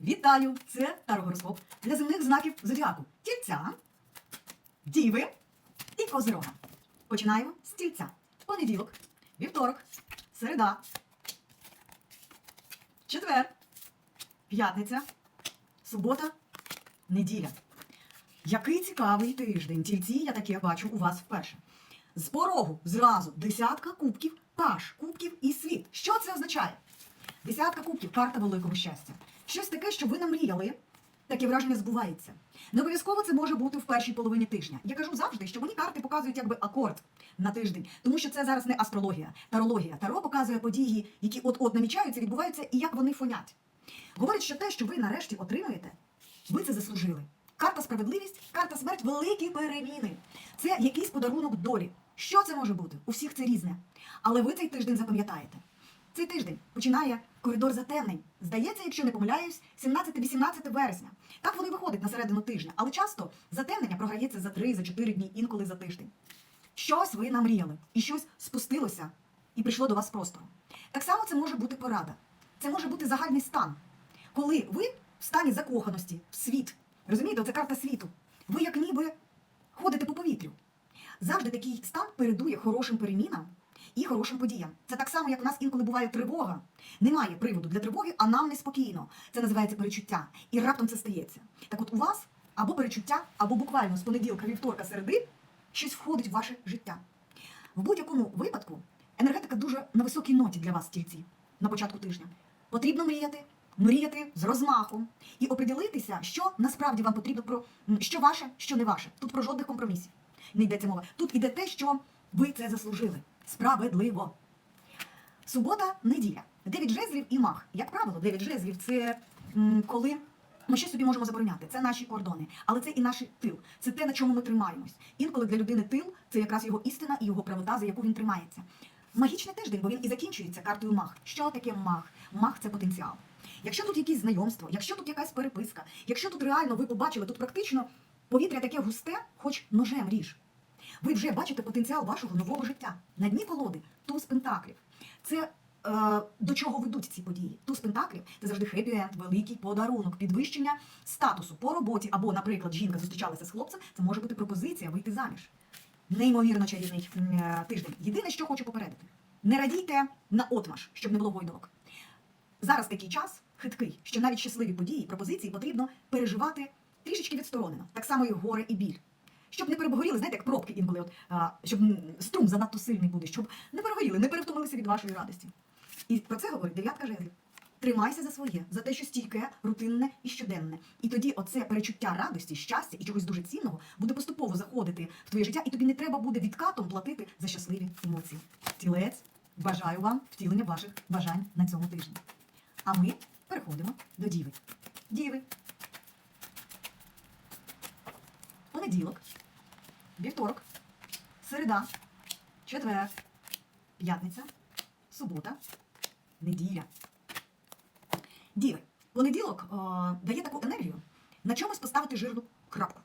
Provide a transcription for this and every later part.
Вітаю! Це тарогороскоп для земних знаків зодіаку. Тільця, діви і козирога. Починаємо з тільця. Понеділок, вівторок, середа, четвер, п'ятниця, субота, неділя. Який цікавий тиждень. Тільці я таке бачу у вас вперше. З порогу зразу десятка кубків, паш, кубків і світ. Що це означає? Десятка кубків, карта великого щастя. Щось таке, що ви намріяли, таке враження збувається. Не обов'язково це може бути в першій половині тижня. Я кажу завжди, що мені карти показують якби акорд на тиждень, тому що це зараз не астрологія, тарологія. Таро показує події, які от-от намічаються, відбуваються, і як вони фонять. Говорить, що те, що ви нарешті отримаєте, ви це заслужили. Карта справедливість, карта смерть, великі переміни. Це якийсь подарунок долі. Що це може бути? У всіх це різне. Але ви цей тиждень запам'ятаєте. Цей тиждень починає коридор затемнень. Здається, якщо не помиляюсь, 17-18 вересня. Так воно і виходить на середину тижня. Але часто затемнення програється за 3, за 4 дні, інколи за тиждень. Щось ви намріяли, і щось спустилося і прийшло до вас з простору. Так само це може бути порада. Це може бути загальний стан. Коли ви в стані закоханості, в світ, розумієте, це карта світу. Ви як ніби ходите по повітрю. Завжди такий стан передує хорошим перемінам і хорошим подіям. Це так само, як у нас інколи буває тривога. Немає приводу для тривоги, а нам неспокійно. Це називається перечуття. І раптом це стається. Так от у вас або перечуття, або буквально з понеділка, вівторка, середи щось входить в ваше життя. В будь-якому випадку енергетика дуже на високій ноті для вас, тільці, на початку тижня. Потрібно мріяти, мріяти з розмахом і оприділитися, що насправді вам потрібно про що ваше, що не ваше. Тут про жодних компромісів не йдеться мова. Тут іде те, що ви це заслужили. Справедливо. Субота, неділя. Дев'ять жезлів і мах. Як правило, дев'ять жезлів це коли ми щось собі можемо забороняти. Це наші кордони, але це і наш тил. Це те, на чому ми тримаємось. Інколи для людини тил це якраз його істина і його правота, за яку він тримається. Магічний тиждень, бо він і закінчується картою мах. Що таке мах? Мах це потенціал. Якщо тут якісь знайомства, якщо тут якась переписка, якщо тут реально ви побачили, тут практично повітря таке густе, хоч ножем ріж. Ви вже бачите потенціал вашого нового життя. На дні колоди туз пентаклів. Це е, до чого ведуть ці події? Туз пентаклів це завжди хеппі-енд, великий подарунок, підвищення статусу по роботі. Або, наприклад, жінка зустрічалася з хлопцем, це може бути пропозиція вийти заміж. Неймовірно чарівний е, тиждень. Єдине, що хочу попередити: не радійте на отмаш, щоб не було гойдолок. Зараз такий час хиткий, що навіть щасливі події, пропозиції потрібно переживати трішечки відсторонено, так само і горе і біль. Щоб не перегоріли, знаєте, як пробки інколи, от, а, щоб струм занадто сильний буде, щоб не перегоріли, не перевтомилися від вашої радості. І про це говорить дев'ятка жезлів. Тримайся за своє, за те, що стійке, рутинне і щоденне. І тоді оце перечуття радості, щастя і чогось дуже цінного буде поступово заходити в твоє життя, і тобі не треба буде відкатом платити за щасливі емоції. Тілець, бажаю вам втілення ваших бажань на цьому тижні. А ми переходимо до діви. Діви. Понеділок, вівторок, середа, четвер, п'ятниця, субота, неділя. Діви. Понеділок е, дає таку енергію на чомусь поставити жирну крапку.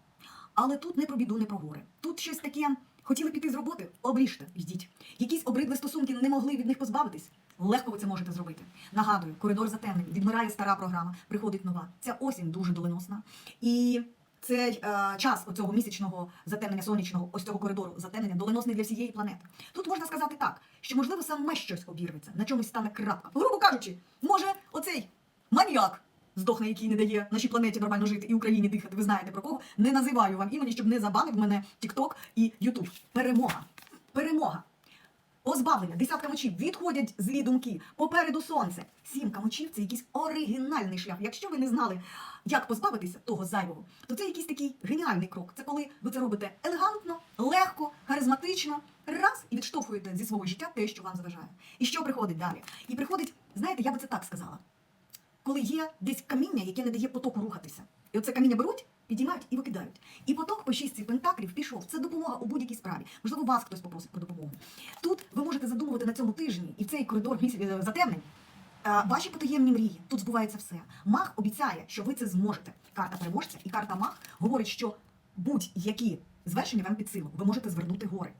Але тут не про біду, не про горе. Тут щось таке. Хотіли піти з роботи, обріжте, йдіть. Якісь обридли стосунки не могли від них позбавитись. Легко ви це можете зробити. Нагадую, коридор затемнень, відмирає стара програма, приходить нова. Ця осінь дуже доленосна. І цей е, час оцього місячного затемнення сонячного, ось цього коридору затемнення доленосний для всієї планети. Тут можна сказати так, що можливо саме щось обірветься, на чомусь стане крапка. Грубо кажучи, може оцей маніяк. Здохне, який не дає нашій планеті нормально жити і Україні дихати. Ви знаєте про кого? Не називаю вам імені, щоб не забанив мене TikTok і YouTube. Перемога. Перемога. Позбавлення, десятка мочів, відходять злі думки, попереду сонце. Сімка мочів це якийсь оригінальний шлях. Якщо ви не знали, як позбавитися того зайвого, то це якийсь такий геніальний крок. Це коли ви це робите елегантно, легко, харизматично, раз і відштовхуєте зі свого життя те, що вам заважає. І що приходить далі? І приходить, знаєте, я би це так сказала. Коли є десь каміння, яке не дає потоку рухатися. І оце каміння беруть, підіймають і викидають. І поток по шістці пентаклів пішов. Це допомога у будь-якій справі. Можливо, вас хтось попросить про допомогу. Тут ви можете задумувати на цьому тижні і в цей коридор е, затемнень. е, Ваші потаємні мрії, тут збувається все. Мах обіцяє, що ви це зможете. Карта переможця і карта Мах говорить, що будь-які звершення вам під силу, ви можете звернути гори.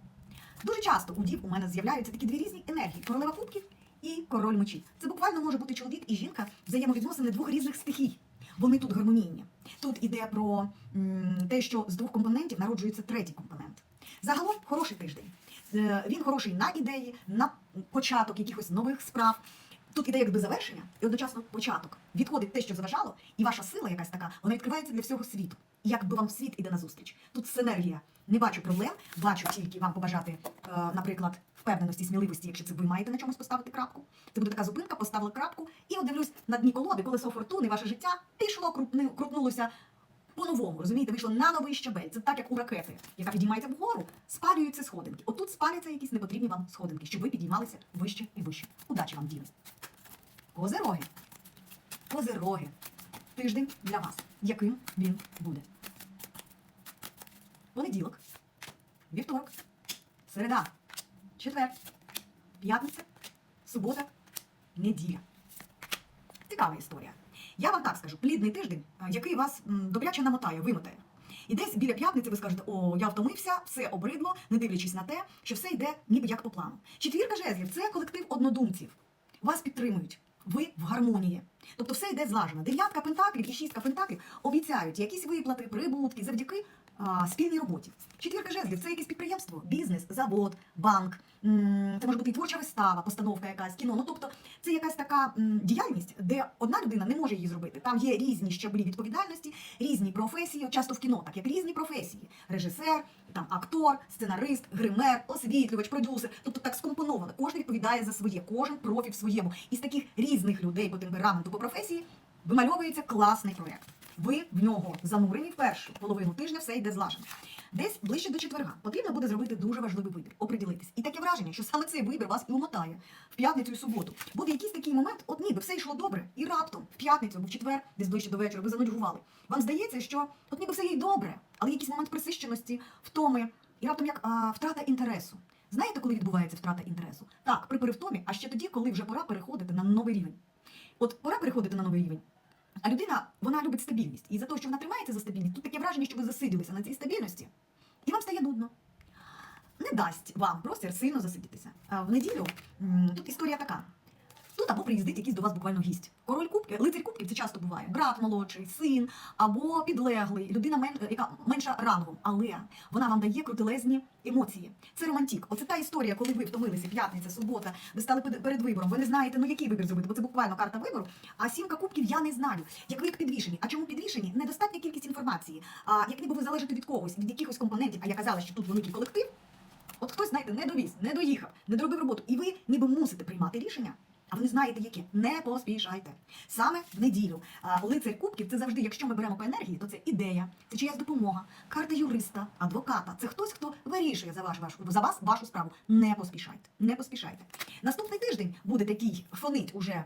Дуже часто у дів у мене з'являються такі дві різні енергії: королева кубків і король мечів. Це буквально може бути чоловік і жінка взаємовідносини двох різних стихій. Вони тут гармонійні. Тут іде про те, що з двох компонентів народжується третій компонент. Загалом хороший тиждень. Е, Він хороший на ідеї, на початок якихось нових справ. Тут іде якби завершення і одночасно початок. Відходить те, що заважало, і ваша сила якась така, вона відкривається для всього світу. І якби вам світ іде назустріч. Тут синергія. Не бачу проблем, бачу тільки вам побажати, е, наприклад, впевненості, сміливості, якщо це ви маєте на чомусь поставити крапку. Це буде така зупинка, поставили крапку, і от дивлюсь на дні колоди, колесо фортуни, ваше життя пішло, крутни, крутнулося по-новому. Розумієте, вийшло на новий щабель. Це так, як у ракети, яка підіймається вгору, спалюються сходинки. Отут спаляться якісь непотрібні вам сходинки, щоб ви підіймалися вище і вище. Удачі вам, діви. Козероги. Козероги. Тиждень для вас. Яким він буде? Понеділок, вівторок, середа, четвер, п'ятниця, субота, неділя. Цікава історія. Я вам так скажу, плідний тиждень, який вас добряче намотає, вимотає. І десь біля п'ятниці ви скажете, о, я втомився, все обридло, не дивлячись на те, що все йде ніби як по плану. Четвірка жезлів це колектив однодумців. Вас підтримують. Ви в гармонії. Тобто все йде злажено. Дев'ятка пентаклів і шістка пентаклів обіцяють якісь виплати, прибутки завдяки а, спільній роботі. Четвірка жезлів це якесь підприємство, бізнес, завод, банк. Це може бути і творча вистава, постановка якась, кіно. Ну тобто це якась така діяльність, де одна людина не може її зробити. Там є різні щаблі відповідальності, різні професії. Часто в кіно, так як різні професії: режисер, там актор, сценарист, гример, освітлювач, продюсер. Тобто так скомпоновано. Кожен відповідає за своє, кожен профі в своєму. Із таких різних людей по темпераменту, по професії вимальовується класний проєкт. Ви в нього занурені в першу половину тижня, все йде злажено. Десь ближче до четверга потрібно буде зробити дуже важливий вибір, оприділитись. І таке враження, що саме цей вибір вас і умотає в п'ятницю і суботу. Буде якийсь такий момент, от ніби все йшло добре, і раптом в п'ятницю або в четвер, десь ближче до вечора, ви занудьгували. Вам здається, що от ніби все є добре, але якийсь момент присищеності, втоми, і раптом як а, втрата інтересу. Знаєте, коли відбувається втрата інтересу? Так, при перевтомі, а ще тоді, коли вже пора переходити на новий рівень. От пора переходити на новий рівень. А людина вона любить стабільність. І за те, що вона тримається за стабільність, тут таке враження, що ви засиділися на цій стабільності, і вам стає нудно. Не дасть вам простір сильно засидітися. А в неділю тут історія така. Або приїздить якийсь до вас буквально гість. Король кубки, лицар кубків це часто буває. Брат молодший, син або підлеглий, людина мен, яка менша рангом, але вона вам дає крутелезні емоції. Це романтик. Оце та історія, коли ви втомилися, п'ятниця, субота, ви стали перед вибором. Ви не знаєте, ну який вибір зробити, бо це буквально карта вибору. А сімка кубків я не знаю. Як ви як підвішені. А чому підвішені? Недостатня кількість інформації. А як ніби ви залежите від когось, від якихось компонентів. А я казала, що тут великий колектив. От хтось, знаєте, не довіз, не доїхав, не доробив роботу, і ви ніби мусите приймати рішення. А ви не знаєте, яке. Не поспішайте. Саме в неділю. Лицар кубків це завжди, якщо ми беремо по енергії, то це ідея, це чиясь допомога, карта юриста, адвоката. Це хтось, хто вирішує за ваш ваш за вас вашу справу. Не поспішайте. Не поспішайте. Наступний тиждень буде такий фонить уже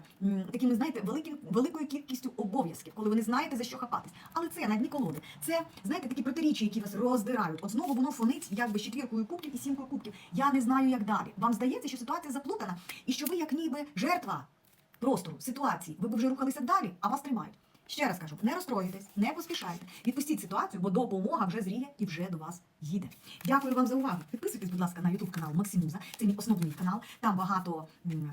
такими, знаєте, великим великою кількістю обов'язків, коли ви не знаєте за що хапатись. Але це на дні колоди. Це знаєте такі протиріччя, які вас роздирають. От знову воно фонить, якби четвіркою кубків і сімкою кубків. Я не знаю, як далі. Вам здається, що ситуація заплутана, і що ви як ніби жертва простору, ситуації. Ви б вже рухалися далі, а вас тримають. Ще раз кажу, не розстроюйтесь, не поспішайте. Відпустіть ситуацію, бо допомога вже зріє і вже до вас їде. Дякую вам за увагу. Підписуйтесь, будь ласка, на YouTube канал Максимуза. Це мій основний канал. Там багато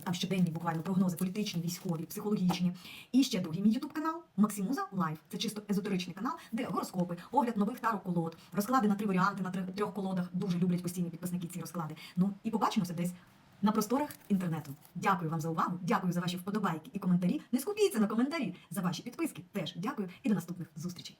там щоденні буквально прогнози політичні, військові, психологічні. І ще другий мій YouTube канал Максимуза Лайф. Це чисто езотеричний канал, де гороскопи, огляд нових таро-колод, розклади на три варіанти на трьох колодах. Дуже люблять постійні підписники ці розклади. Ну і побачимося десь на просторах інтернету. Дякую вам за увагу, дякую за ваші вподобайки і коментарі. Не скупіться на коментарі за ваші підписки. Теж дякую і до наступних зустрічей.